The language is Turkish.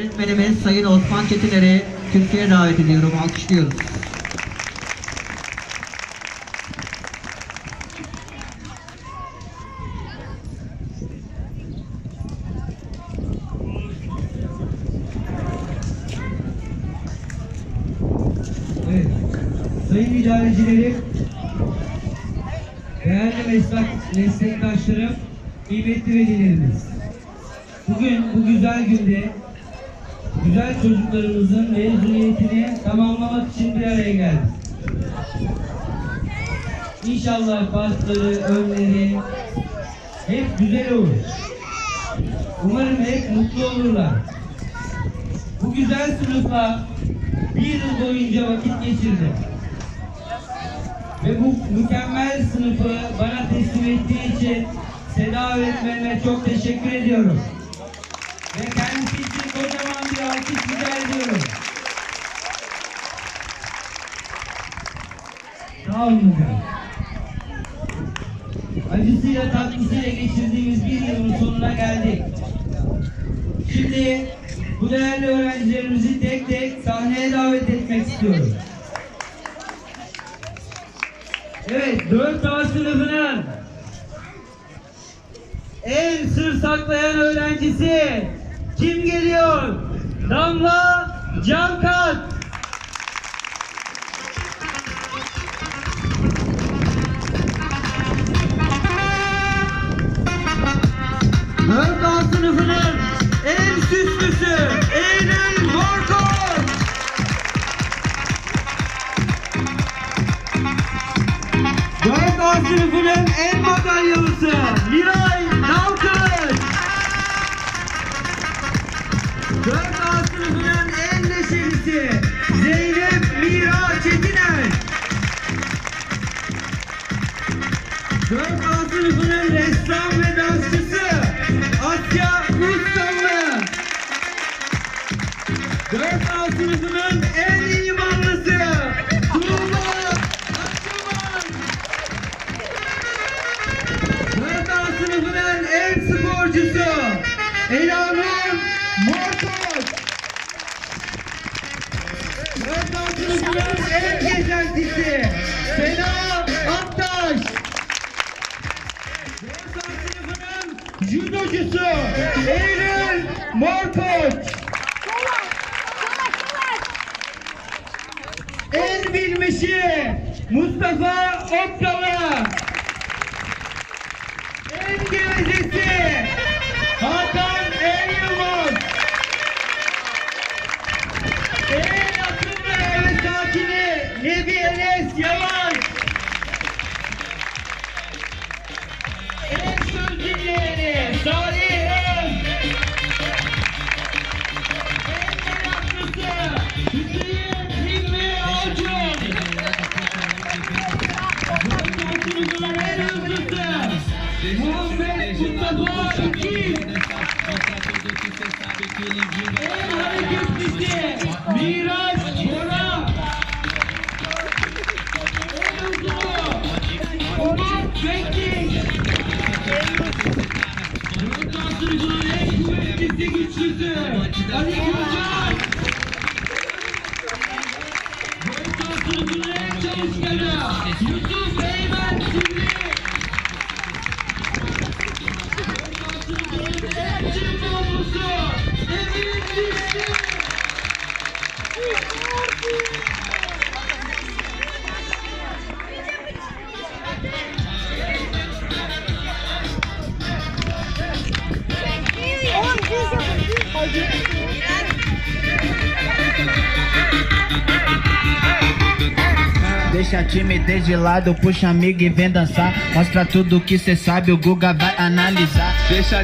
Öğretmenimiz Sayın Osman Çetiner'i kürsüye davet ediyorum. Alkışlıyoruz. Evet. Sayın idarecilerim, değerli meslek, meslektaşlarım, kıymetli velilerimiz. Bugün bu güzel günde güzel çocuklarımızın mezuniyetini tamamlamak için bir araya geldik. İnşallah başları, önleri hep güzel olur. Umarım hep mutlu olurlar. Bu güzel sınıfla bir yıl boyunca vakit geçirdim. Ve bu mükemmel sınıfı bana teslim ettiği için Seda öğretmenime çok teşekkür ediyorum. Rica ediyorum. Sağ olun hocam. Acısıyla tatlısıyla geçirdiğimiz bir yılın sonuna geldik. Şimdi bu değerli öğrencilerimizi tek tek sahneye davet etmek istiyorum. Evet, 4A sınıfının en sır saklayan öğrencisi kim geliyor? Damla Cankat. A sınıfının en süslüsü Eylül Morkor. Dört A sınıfının en madalyalısı Miray Sınıfının en imanlısı Tuğba Akçaman. Dört A sınıfının en sporcusu Elanur Morkoç. Dört A sınıfının en gezentisi Sena Aktaş. Dört A sınıfının judocusu Eylül Morkoç. En bilmişi Mustafa Okkalı. En gevezesi Hakan El Yılmaz. En akıllı ve sakini Nebi Enes Yavaş. Mustafa İkiz. En hareketlisi Miraç Bora. En hızlı Umut Bekir. Yurttaş sınıfının en kuvvetlisi güçlüsü Ali Gülcan. Yurttaş sınıfının en çalışkanı Yusuf Deixa a timidez de lado, puxa amigo e vem dançar. Mostra tudo que cê sabe, o Guga vai analisar. Deixa